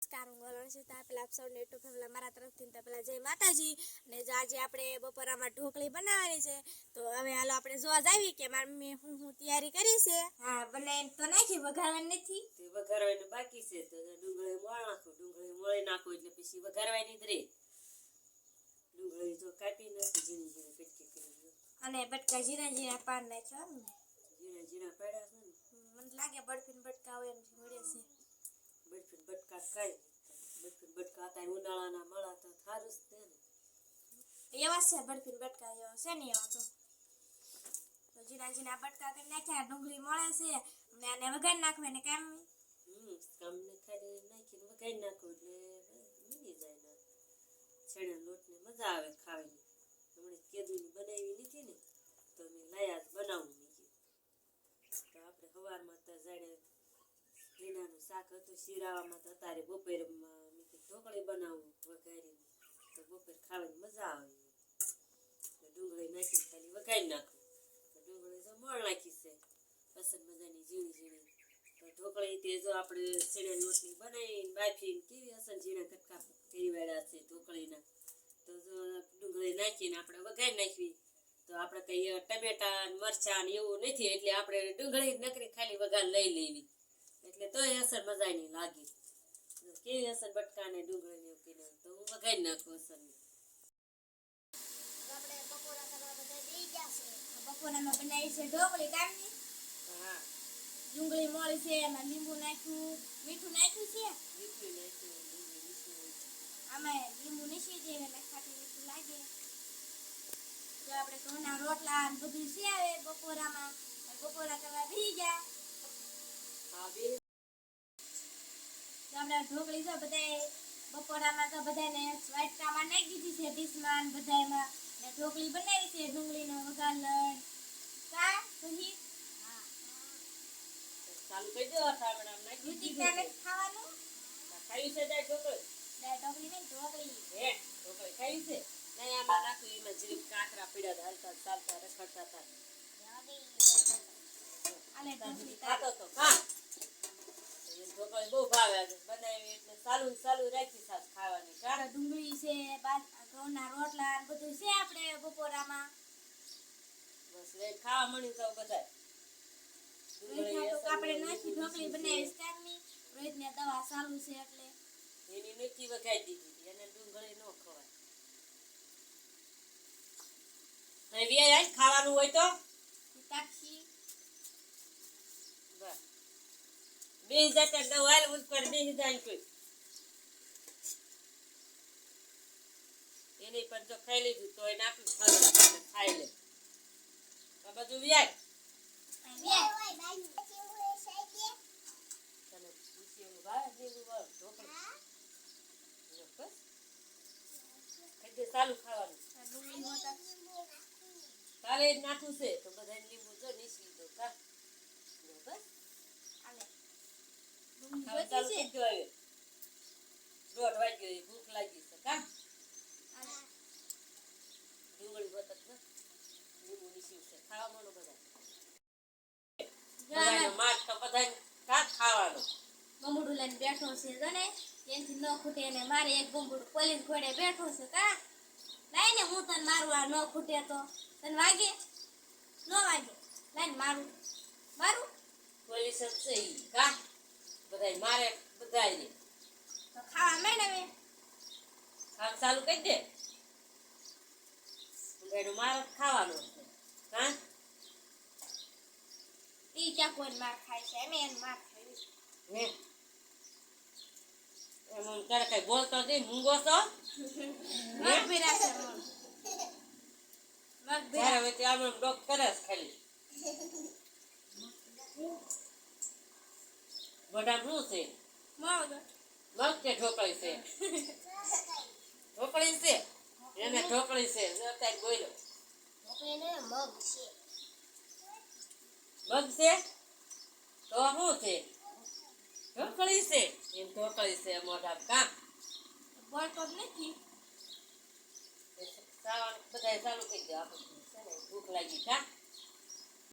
નમસ્કાર હું ગોલણસીતા પેલા આપ સૌને યુટ્યુબ ફેમિલી મારા તરફથી તો પેલા જય માતાજી. ને જો આજે આપણે બપોરામાં ઢોકળી બનાવવાની છે તો હવે હાલો આપણે જોવા જાવી કે મારી મમ્મી હું હું તૈયારી કરી છે. હા બનાવીને તો નાખી વઘારવાની નથી. તે વઘારવાનું બાકી છે. તો ડુંગળી મોળ નાખો ડુંગળી મોળી નાખો એટલે પછી વઘારવાની જ રે. ડુંગળી તો કાપી નાખી ઝીણી ઝીણી કટકી કરી અને બટકા જીરા જીરા પાન નાખ્યો જીરા જીરા ઝીણા ઝીણા પાડ્યા છે ને. મને લાગે બરફીન બટકા હોય એમ મળે છે બટકા હતા ઉનાળાના મળા તો સારું જ ને. એવા છે બરફીન બટકા એવા છે ને તો. તો જીરા બટકા કરી નાખ્યા, ડુંગળી મળે છે. ને આને વઘારી નાખવાની કામ હમ કામને નાખીને વઘારી નાખો એટલે મીડી જાય ને. છેડા લોટને મજા આવે ખાવાની. હમણાં કેદુની બનાવી નથી ને, તો મેં લાયા જ બનાવું મેં આપણે સવારમાં તો જાડે ભીંડાનું શાક હતું, શીરાવામાં તો અત્યારે બપોરમાં મેં ઢોકળી બનાવું, વઘારીને. તો બપોર ખાવાની મજા આવે. ડુંગળી નાખીને ખાલી વઘારી નાખું. તો ડુંગળી તો મોળ નાખી છે. પસંદ મજાની ઝીણી ઝીણી. તો ઢોકળી તે જો આપણે શેણા લોટની બનાવીને બાફીને કેવી અસર ઝીણા કટકા કરી વાળ્યા છે ઢોકળીના. તો જો ડુંગળી નાખીને આપણે વઘારી નાખવી. તો આપણે કંઈ ટમેટા મરચાં એવું નથી, એટલે આપણે ડુંગળી નકરી ખાલી વઘાર લઈ લેવી. એટલે તોય અસર મજાની લાગી. કેવી અસર બટકાને ઉકીને તો હું વઘાઈ નાખું અસરની. આપણે પકોડા કરવા બધા દઈ ગયા છે. બપોરામાં બનાવી છે ઢોકળી કામની હા. ડુંગળી મોળી છે એમાં લીંબુ નાખ્યું મીઠું નાખ્યું છે. મીઠું નાખ્યું આમાં લીંબુ નીસી જાય એટલે ખાટી મીઠું લાગે. તો આપણે ઘઉંના રોટલા બધું છે બપોરા બપોરામાં બપોરા કરવા ભી ગયા. હા આપણે ઢોકળી તો બધાય બપોરામાં તો બધાને વાટકામાં નાખી દીધી છે ડીશમાં ને બધાયમાં. ને ઢોકળી બનાવી છે ડુંગળીનો વઘાર કા કહી ચાલુ કરી દો નાખી દીધું છે. ખાવાનું? ખાયું છે જાય ઢોકળી? ને ઢોકળી નહીં ઢોકળી. હે ઢોકળી ખાઈ છે? નહીં આમાં નાખ્યું એમાં જીરીક કાંકરા પીડા હાલતા ચાલતા રખડતા હતા આલે ઢોકળી ખાતો તો ખા એ ઢોકળી બહુ ભાવે છે બનાવી એટલે ચાલુ ચાલુ રાખી સાસ ખાવાની કા? ડુંગળી છે ઘઉંના રોટલા ને બધું છે આપણે બપોરામાં. બસ રે ખાવા મળી તો બધા આપણે નાખી ઢોકળી બનાવી કારની રોહિતને દવા ચાલુ છે એટલે. એની નથી વઘાઈ દીધી એને ડુંગળી ન ખવાય. વ્યાય ખાવાનું હોય તો? બસ. બે જાતે દવા ઉપર બે હજાર કોઈ. એને પણ જો ખાઈ લીધું તો એને ખાધું ખાઈ લે. બધું વ્યાય. ચાલુ ખાવાનું. છે તો બધાને લીંબુ જો નીસવી દો કા? બસ ચાલુ દોઢ વાગ્યો એ ભૂખ લાગી છે કા આલે ડુંગળી હોત જ ને લીંબુ નીસવ્યું છે ખાવા માંડો બધા જાણે બધાનો માર તો બધાને કા ખાવાનો ગંબુડું લઈને બેઠો છે જને એનથી ન ખૂટે ને મારે એક ગંબુડું પોલીસ ઘોડે બેઠો છે કા? લાઈ ને હું તને મારું આ ન ખૂટે તો. તને વાગે? ન વાગે. લાઈને મારું. મારું? પોલીસ જ છે કા? બધાય મારે બધાય ખાવા હવે. કામ ચાલુ કરી દે. બધાયનો માર ખાવાનો છે હા? ઈ ક્યાં કોઈ માર ખાય છે? એમ એને માર ખાય. હે? એમ તારે કઈ બોલતો નહીં મૂંગો તો મગ ભીરા છે મગ મગ ભીરા. હવે તે આમ આમ ડોક કરે છે ખાલી. બધા શું છે? મગ મગ કે ઢોકળી છે? ઢોકળી છે? એને ઢોકળી છે અત્યારે બોલ્યો એને મગ છે. મગ છે? તો શું છે? ઢોકળી છે? એમ ઢોકળી છે મોઢા કામ? બોલતો જ નથી બધા ચાલુ કરી દે આપણે છે ને ભૂખ લાગી કા?